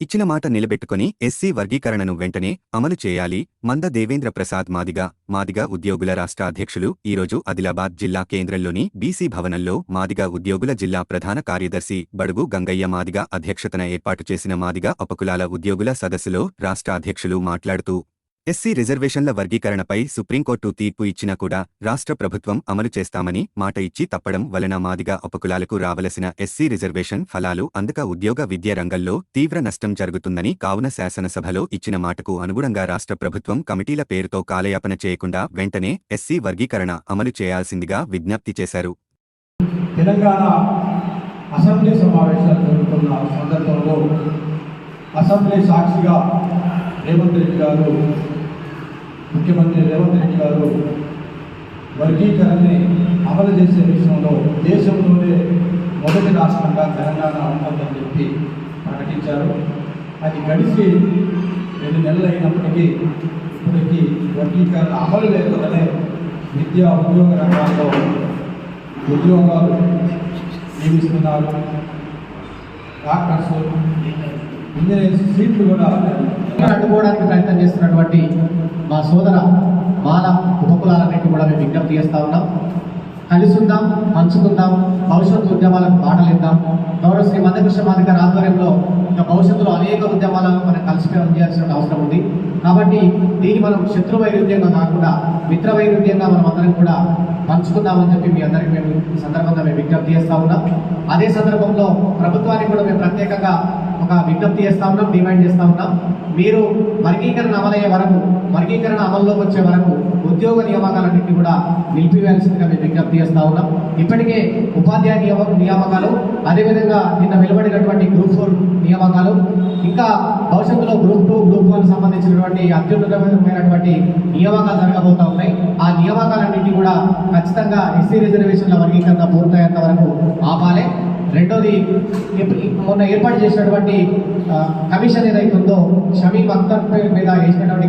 ఇచ్చిన మాట నిలబెట్టుకుని ఎస్సీ వర్గీకరణను వెంటనే అమలు చేయాలి. మంద దేవేంద్ర ప్రసాద్ మాదిగ మాదిగ ఉద్యోగుల రాష్ట్ర అధ్యక్షులు ఈరోజు ఆదిలాబాద్ జిల్లా కేంద్రంలోని బీసీ భవనంలో మాదిగ ఉద్యోగుల జిల్లా ప్రధాన కార్యదర్శి బడుగు గంగయ్య మాదిగ అధ్యక్షతన ఏర్పాటు చేసిన మాదిగ ఉపకులాల ఉద్యోగుల సదస్సులో రాష్ట్ర అధ్యక్షులు మాట్లాడుతూ ఎస్సీ రిజర్వేషన్ల వర్గీకరణపై సుప్రీంకోర్టు తీర్పు ఇచ్చినా కూడా రాష్ట్ర ప్రభుత్వం అమలు చేస్తామని మాట ఇచ్చి తప్పడం వలన మాదిగా ఉపకులాలకు రావలసిన ఎస్సీ రిజర్వేషన్ ఫలాలు అందక ఉద్యోగ విద్య రంగంలో తీవ్ర నష్టం జరుగుతుందని కావున శాసనసభలో ఇచ్చిన మాటకు అనుగుణంగా రాష్ట్ర ప్రభుత్వం కమిటీల పేరుతో కాలయాపన చేయకుండా వెంటనే ఎస్సీ వర్గీకరణ అమలు చేయాల్సిందిగా విజ్ఞప్తి చేశారు. తెలంగాణ అసెంబ్లీ సమావేశాలు జరుగుతున్న సందర్భంలో అసెంబ్లీ సాక్షిగా రేవంత్ రెడ్డి గారు ముఖ్యమంత్రి రేవంత్ రెడ్డి గారు వర్గీకరణని అమలు చేసే విషయంలో దేశంలోనే మొదటి రాష్ట్రంగా తెలంగాణ ఉంటుందని చెప్పి ప్రకటించారు. అది గడిచి రెండు నెలలు అయినప్పటికీ ఇప్పటికీ వర్గీకరణ అమలు లేకుండానే విద్యా ఉద్యోగ రంగాల్లో ఉద్యోగాలు నియమిస్తున్నారు. డాక్టర్స్ ఇంజనీర్స్ సీట్లు కూడా అడ్డుకోవడానికి ప్రయత్నం చేస్తున్నటువంటి మా సోదర మాల ఉపకులాలన్నింటి కూడా మేము విజ్ఞప్తి చేస్తా ఉన్నాం. కలుసుందాం పంచుకుందాం భవిష్యత్తు ఉద్యమాలకు బాటలిద్దాం. గౌరవ శ్రీ మధ్యకృష్ణ మాదిక ఆధ్వర్యంలో ఇంకా భవిష్యత్తులో అనేక ఉద్యమాలను మనం కలిసి చేయాల్సిన అవసరం ఉంది. కాబట్టి దీన్ని మనం శత్రు వైరుధ్యంగా కాకుండా మిత్ర వైరుధ్యంగా మనం అందరం కూడా పంచుకుందామని చెప్పి మీ అందరికీ మేము సందర్భంగా మేము విజ్ఞప్తి చేస్తా ఉన్నాం. అదే సందర్భంలో ప్రభుత్వానికి కూడా మేము ప్రత్యేకంగా ఒక విజ్ఞప్తి చేస్తా ఉన్నాం డిమాండ్ చేస్తా ఉన్నాం. మీరు వర్గీకరణ అమలయ్యే వరకు వర్గీకరణ అమల్లోకి వచ్చే వరకు ఉద్యోగ నియామకాలన్నింటినీ కూడా నిలిపివేయాల్సిందిగా మేము విజ్ఞప్తి చేస్తా ఉన్నాం. ఇప్పటికే ఉపాధ్యాయ నియమ నియామకాలు అదేవిధంగా నిన్న వెలువడినటువంటి గ్రూప్ ఫోర్ నియామకాలు ఇంకా భవిష్యత్తులో గ్రూప్ టూ గ్రూప్ వన్ సంబంధించినటువంటి అత్యున్నతమైనటువంటి నియామకాలు జరగబోతూ ఉన్నాయి. ఆ నియామకాలన్నింటినీ కూడా ఖచ్చితంగా ఎస్సీ రిజర్వేషన్ల వర్గీకరణ పూర్తయ్యేంత వరకు ఆపాలి. రెండోది మొన్న ఏర్పాటు చేసినటువంటి కమిషన్ ఏదైతుందో ఉందో అఖ్తర్ పేరు మీద వేసినటువంటి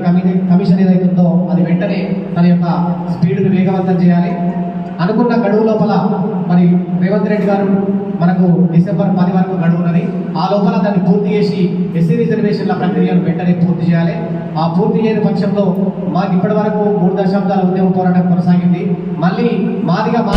కమిషన్ ఏదైతుందో అది వెంటనే తన యొక్క స్పీడ్ని వేగవంతం చేయాలి. అనుకున్న గడువు లోపల మరి రేవంత్ రెడ్డి గారు మనకు డిసెంబర్ పది వరకు గడువు ఉన్నది. ఆ లోపల దాన్ని పూర్తి చేసి ఎస్సీ రిజర్వేషన్ల ప్రక్రియను వెంటనే పూర్తి చేయాలి. ఆ పూర్తి చేయని పక్షంలో మాకు ఇప్పటి వరకు మూడు దశాబ్దాల ఉద్యమ పోరాటం కొనసాగింది. మళ్ళీ మాదిగా మా